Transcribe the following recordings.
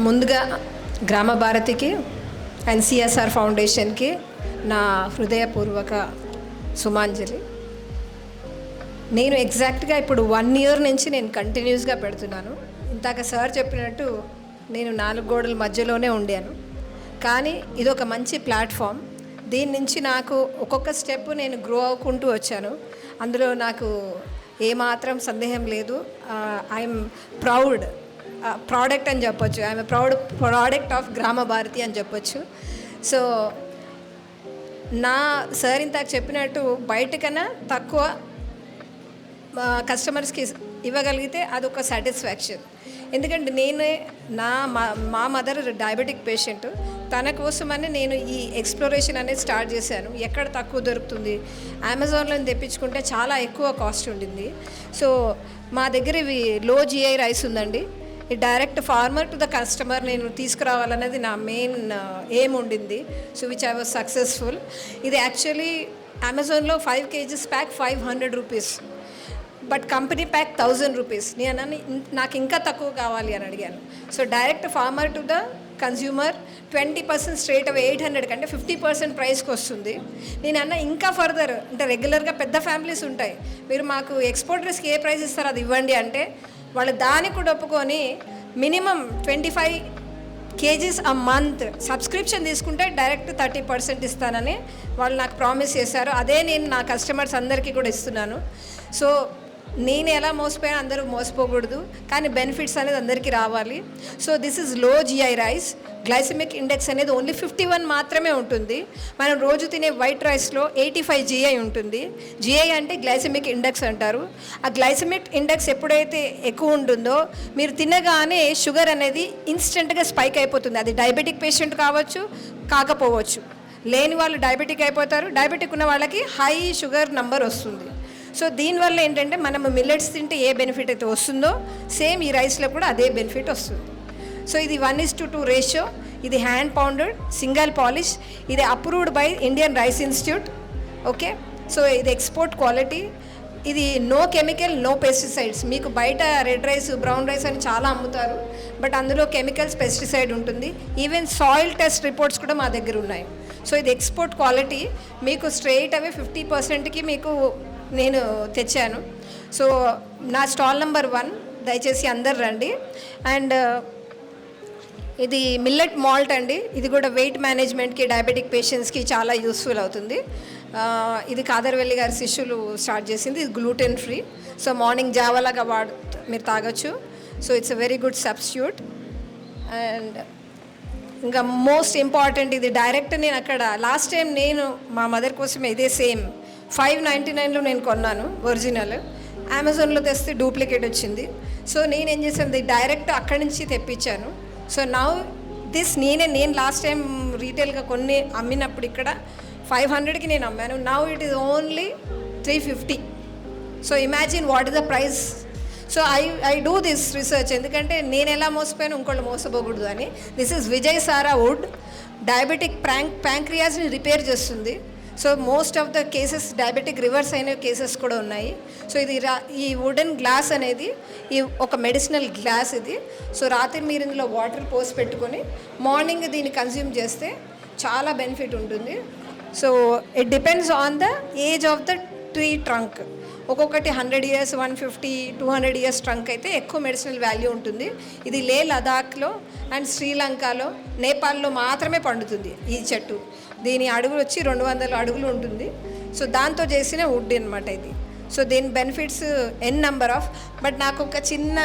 ముందుగా గ్రామ భారతికి అండ్ సిఎస్ఆర్ ఫౌండేషన్కి నా హృదయపూర్వక సుమాంజలి. నేను ఎగ్జాక్ట్గా ఇప్పుడు వన్ ఇయర్ నుంచి నేను కంటిన్యూస్గా పెడుతున్నాను. ఇంతాక సార్ చెప్పినట్టు నేను నాలుగు గోడల మధ్యలోనే ఉండాను. కానీ ఇది ఒక మంచి ప్లాట్ఫామ్. దీని నుంచి నాకు ఒక్కొక్క స్టెప్ నేను గ్రో అవుకుంటూ వచ్చాను. అందులో నాకు ఏమాత్రం సందేహం లేదు. I'm proud. ప్రోడక్ట్ అని చెప్పొచ్చు. ఐఎమ్ ప్రౌడ్ ప్రోడక్ట్ ఆఫ్ గ్రామ భారతి అని చెప్పొచ్చు. సో నా సార్ ఇంతాక చెప్పినట్టు బయటకన్నా తక్కువ కస్టమర్స్కి ఇవ్వగలిగితే అదొక సాటిస్ఫాక్షన్ ఎందుకంటే నేనే నా మా మా మదర్ డయాబెటిక్ పేషెంట్ తన కోసమని నేను ఈ ఎక్స్ప్లోరేషన్ అనేది స్టార్ట్ చేశాను. ఎక్కడ తక్కువ దొరుకుతుంది? అమెజాన్లో తెప్పించుకుంటే చాలా ఎక్కువ కాస్ట్ ఉండింది. సో మా దగ్గర ఇవి లో జిఐ రైస్ ఉందండి. Direct farmer to the customer నేను తీసుకురావాలనేది నా మెయిన్ ఏం ఉండింది so which I was successful ఇది యాక్చువల్లీ అమెజాన్లో five kgs pack five hundred rupees but company pack thousand rupees నేను నాకు ఇంకా తక్కువ కావాలి అని అడిగాను. So direct farmer to the consumer twenty percent straight away eight hundred కంటే ఫిఫ్టీ పర్సెంట్ ప్రైస్కి వస్తుంది. నేను అన్న ఇంకా ఫర్దర్ అంటే రెగ్యులర్గా పెద్ద ఫ్యామిలీస్ ఉంటాయి. మీరు మాకు ఎక్స్పోర్టర్స్కి ఏ ప్రైస్ ఇస్తారో అది ఇవ్వండి అంటే వాళ్ళు దానికి కూడా ఒప్పుకొని minimum twenty five kgs a month subscription తీసుకుంటే డైరెక్ట్ థర్టీ పర్సెంట్ ఇస్తానని వాళ్ళు నాకు ప్రామిస్ చేశారు. అదే నేను నా కస్టమర్స్ అందరికీ కూడా ఇస్తున్నాను. సో నేను ఎలా మోసపోయాను అందరూ మోసపోకూడదు కానీ బెనిఫిట్స్ అనేది అందరికీ రావాలి. సో దిస్ ఇస్లో జిఐ రైస్ గ్లైసెమిక్ ఇండెక్స్ అనేది ఓన్లీ ఫిఫ్టీ వన్ మాత్రమే ఉంటుంది. మనం రోజు తినే వైట్ రైస్లో ఎయిటీ ఫైవ్ జిఐ ఉంటుంది. జిఐ అంటే గ్లైసెమిక్ ఇండెక్స్ అంటారు. ఆ గ్లైసెమిక్ ఇండెక్స్ ఎప్పుడైతే ఎక్కువ ఉంటుందో మీరు తినగానే షుగర్ అనేది ఇన్స్టెంట్గా స్పైక్ అయిపోతుంది. అది డయాబెటిక్ పేషెంట్ కావచ్చు కాకపోవచ్చు. లేని వాళ్ళు డయాబెటిక్ అయిపోతారు. డయాబెటిక్ ఉన్న వాళ్ళకి హై షుగర్ నంబర్ వస్తుంది. సో దీనివల్ల ఏంటంటే మనం మిల్లెట్స్ తింటే ఏ బెనిఫిట్ అయితే వస్తుందో సేమ్ ఈ రైస్లో కూడా అదే బెనిఫిట్ వస్తుంది. సో ఇది one is to two ratio. ఇది హ్యాండ్ పౌండెడ్ సింగల్ పాలిష్. ఇది approved by Indian rice institute. Okay? So ఇది ఎక్స్పోర్ట్ క్వాలిటీ. ఇది నో కెమికల్ నో పెస్టిసైడ్స్. మీకు బయట రెడ్ రైస్ బ్రౌన్ రైస్ అని చాలా అమ్ముతారు. బట్ అందులో కెమికల్స్ పెస్టిసైడ్ ఉంటుంది. ఈవెన్ సాయిల్ టెస్ట్ రిపోర్ట్స్ కూడా మా దగ్గర ఉన్నాయి. సో ఇది ఎక్స్పోర్ట్ క్వాలిటీ. మీకు స్ట్రెయిట్ అవే ఫిఫ్టీ పర్సెంట్కి మీకు నేను తెచ్చాను. సో నా స్టాల్ నెంబర్ వన్. దయచేసి అందరు రండి. అండ్ ఇది మిల్లెట్ మాల్ట్ అండి. ఇది కూడా వెయిట్ మేనేజ్మెంట్కి డయాబెటిక్ పేషెంట్స్కి చాలా యూస్ఫుల్ అవుతుంది. ఇది కాదర్వెల్లి గారి శిష్యులు స్టార్ట్ చేసింది. ఇది గ్లూటెన్ ఫ్రీ. సో మార్నింగ్ జావలాగా వాడు మీరు తాగొచ్చు. So it's a very good substitute. And ఇంకా మోస్ట్ ఇంపార్టెంట్ ఇది. డైరెక్ట్ నేను అక్కడ లాస్ట్ టైం నేను మా మదర్ కోసం ఇదే సేమ్. ఫైవ్ నైంటీ నైన్లో నేను కొన్నాను ఒరిజినల్. అమెజాన్లో తెస్తే డూప్లికేట్ వచ్చింది. సో నేను ఏం చేశాను డైరెక్ట్ అక్కడి నుంచి తెప్పించాను. సో నౌ దిస్ నేనే నేను లాస్ట్ టైం రీటైల్గా కొన్ని అమ్మినప్పుడు ఇక్కడ ఫైవ్ హండ్రెడ్కి నేను అమ్మాను. Now it is only three fifty. So imagine what is the price. So I I do this research. ఎందుకంటే నేను ఎలా మోసపోయాను ఇంకోళ్ళు మోసపోకూడదు అని. This is Vijaysar wood. Diabetic ప్యాంక్ ప్యాంక్రియాస్ని రిపేర్ చేస్తుంది. So most of the cases diabetic reverse అయిన కేసెస్ కూడా ఉన్నాయి. సో ఇది రా ఈ వుడెన్ గ్లాస్ అనేది ఈ ఒక మెడిసినల్ గ్లాస్ ఇది. సో రాత్రి మీరు ఇందులో వాటర్ పోసి పెట్టుకొని మార్నింగ్ దీన్ని కన్జ్యూమ్ చేస్తే చాలా బెనిఫిట్ ఉంటుంది. So it depends on the age of the tree trunk. ఒక్కొక్కటి hundred years one fifty two hundred years trunk అయితే ఎక్కువ మెడిసినల్ వాల్యూ ఉంటుంది. ఇది లే లదాఖ్లో అండ్ శ్రీలంకలో నేపాల్లో మాత్రమే పండుతుంది ఈ చెట్టు. దీని అడుగులు వచ్చి రెండు వందల అడుగులు ఉంటుంది. సో దాంతో చేసిన వుడ్ అనమాట ఇది. సో దీని benefits n number of but నాకు ఒక చిన్న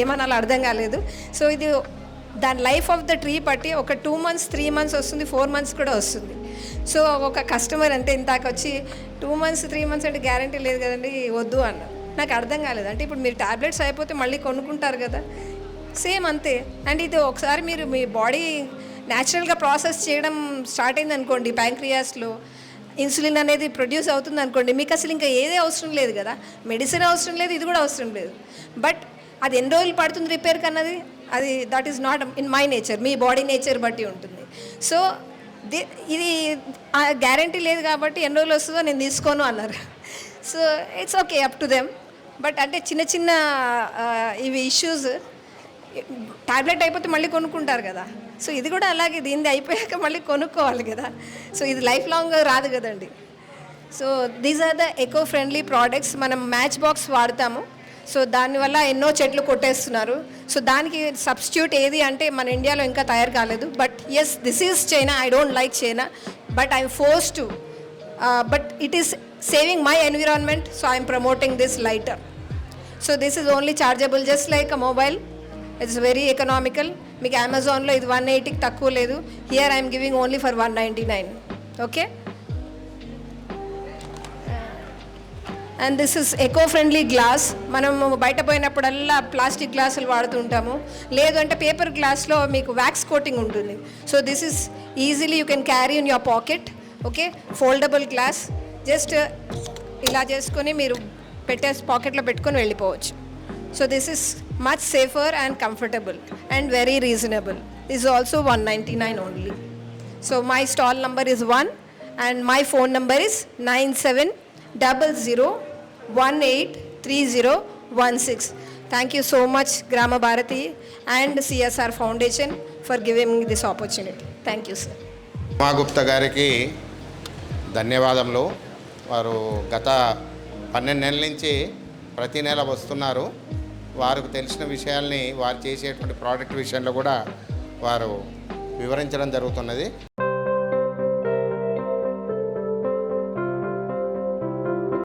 ఏమనాలో అర్థం కాలేదు. సో ఇది దాని లైఫ్ ఆఫ్ ద ట్రీ బట్టి ఒక టూ మంత్స్ త్రీ మంత్స్ వస్తుంది ఫోర్ మంత్స్ కూడా వస్తుంది. సో ఒక కస్టమర్ అంటే ఇంతాక వచ్చి టూ మంత్స్ త్రీ మంత్స్ అంటే గ్యారంటీ లేదు కదండి వద్దు అన్న. నాకు అర్థం కాలేదు. అంటే ఇప్పుడు మీరు టాబ్లెట్స్ అయిపోతే మళ్ళీ కొనుక్కుంటారు కదా. సేమ్ అంతే. అండ్ ఇది ఒకసారి మీరు మీ బాడీ న్యాచురల్గా ప్రాసెస్ చేయడం స్టార్ట్ అయింది అనుకోండి ప్యాంక్రియాస్లో ఇన్సులిన్ అనేది ప్రొడ్యూస్ అవుతుంది అనుకోండి మీకు అసలు ఇంకా ఏదే అవసరం లేదు కదా. మెడిసిన్ అవసరం లేదు ఇది కూడా అవసరం లేదు. బట్ అది ఎన్ని రోజులు పడుతుంది రిపేర్ కన్నది? అది that is not in my nature me body nature బట్టి ఉంటుంది. సో ఇది గ్యారంటీ లేదు కాబట్టి ఎన్ని రోజులు వస్తుందో నేను తీసుకోను అన్నారు. So it's okay up to them but అంటే చిన్న చిన్న ఇవి ఇష్యూస్ టాబ్లెట్ అయిపోతే మళ్ళీ కొనుక్కుంటారు కదా. సో ఇది కూడా అలాగే దీనిది అయిపోయాక మళ్ళీ కొనుక్కోవాలి కదా. సో ఇది లైఫ్ లాంగ్ రాదు కదండి. So these are the eco friendly products మనం మ్యాచ్ బాక్స్ వాడతాము. సో దానివల్ల ఎన్నో చెట్లు కొట్టేస్తున్నారు. సో దానికి సబ్స్టిట్యూట్ ఏది అంటే మన ఇండియాలో ఇంకా తయారు కాలేదు. But yes this is China I don't like China but I'm force to but it is saving my environment so I'm promoting this lighter so this is only chargeable just like a mobile it's very economical మీకు అమెజాన్లో ఇది one ఎయిటీకి తక్కువ లేదు. Here I'm giving only for one ninety nine okay and this is eco friendly glass మనం బయట పోయినప్పుడల్లా plastic గ్లాసులు వాడుతుంటాము. లేదు అంటే పేపర్ గ్లాస్లో మీకు వ్యాక్స్ కోటింగ్ ఉంటుంది. So this is easily you can carry in your pocket okay foldable glass just ఇలా చేసుకొని మీరు పెట్టే పాకెట్లో పెట్టుకొని వెళ్ళిపోవచ్చు. So this is much safer and comfortable and very reasonable is also one ninety nine only so my stall number is one and my phone number is nine seven double zero one eight three zero one six thank you so much గ్రామ Bharati and CSR foundation for giving this opportunity thank you sir Uma Gupta గారికి ధన్యవాదములు. వారు గత పన్నెండు నెలల నుంచి ప్రతి నెల వస్తున్నారు. వారికి తెలిసిన విషయాల్ని వారు చేసేటువంటి ప్రోడక్ట్ విషయంలో కూడా వారు వివరించడం జరుగుతున్నది.